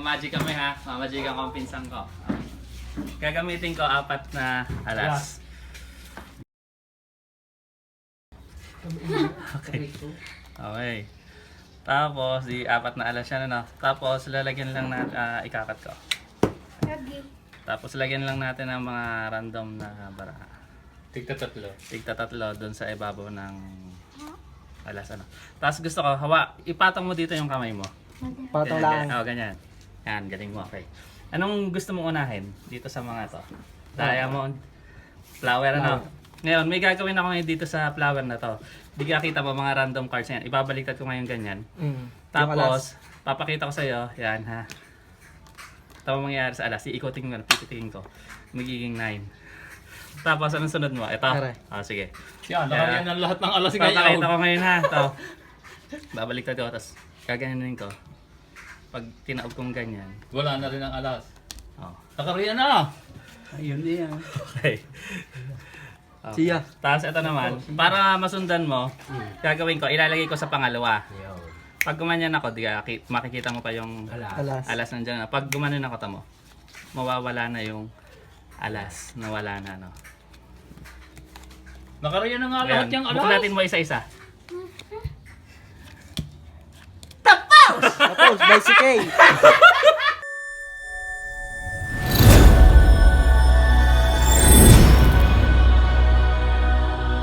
Mamamagic kami ha. Mamamagic ang pinsan ko. Gagamitin ko apat na alas. Okay. Okay. Tapos, di apat na alas yan, ano. Tapos, lalagyan lang na ah, ikakat ko. Tapos, lagyan lang natin ng mga random na baraha. Tigta tatlo. Tigta tatlo doon sa ibabaw ng alas, ano. Tapos, gusto ko, hawa, ipatong mo dito yung kamay mo. Patong lang. Oh, ganyan. Yan, galing mo. Okay. Anong gusto mong unahin dito sa mga to? Diamond, flower, ano? Ngayon, may gagawin ako ngayon dito sa flower na to. Bigyan kita mo mga random cards yan. Ibabaliktad ko ngayon ganyan. Mm. Tapos, papakita ko sa iyo, yan ha. Ito ang mangyayari sa alas. Iikotin ko, pipitingin ko. Magiging 9. Tapos, anong sunod mo? Ito? Aray. Ah, sige. Siya, nakariyan ng lahat ng alas Papakita ngayon. ko ngayon ha. Ito. Babaliktad ko. Tapos, gaganin ko. Pag tinaob kong ganyan. Wala na rin ang alas. Oh. Nakariyan na! Ayun na yan. Okay. Oh. Siya. Tapos ito naman, para masundan mo, gagawin ko, ilalagay ko sa pangalawa. Pag gumanyan ako, di ki- makikita mo pa yung Alas. alas nandiyan na. Pag gumanon ako, tamo, mawawala na yung alas. Nawala na, no? Nakariyan na nga lahat Ayan, yung alas. buklatin mo isa-isa. Tapos, by si Kay.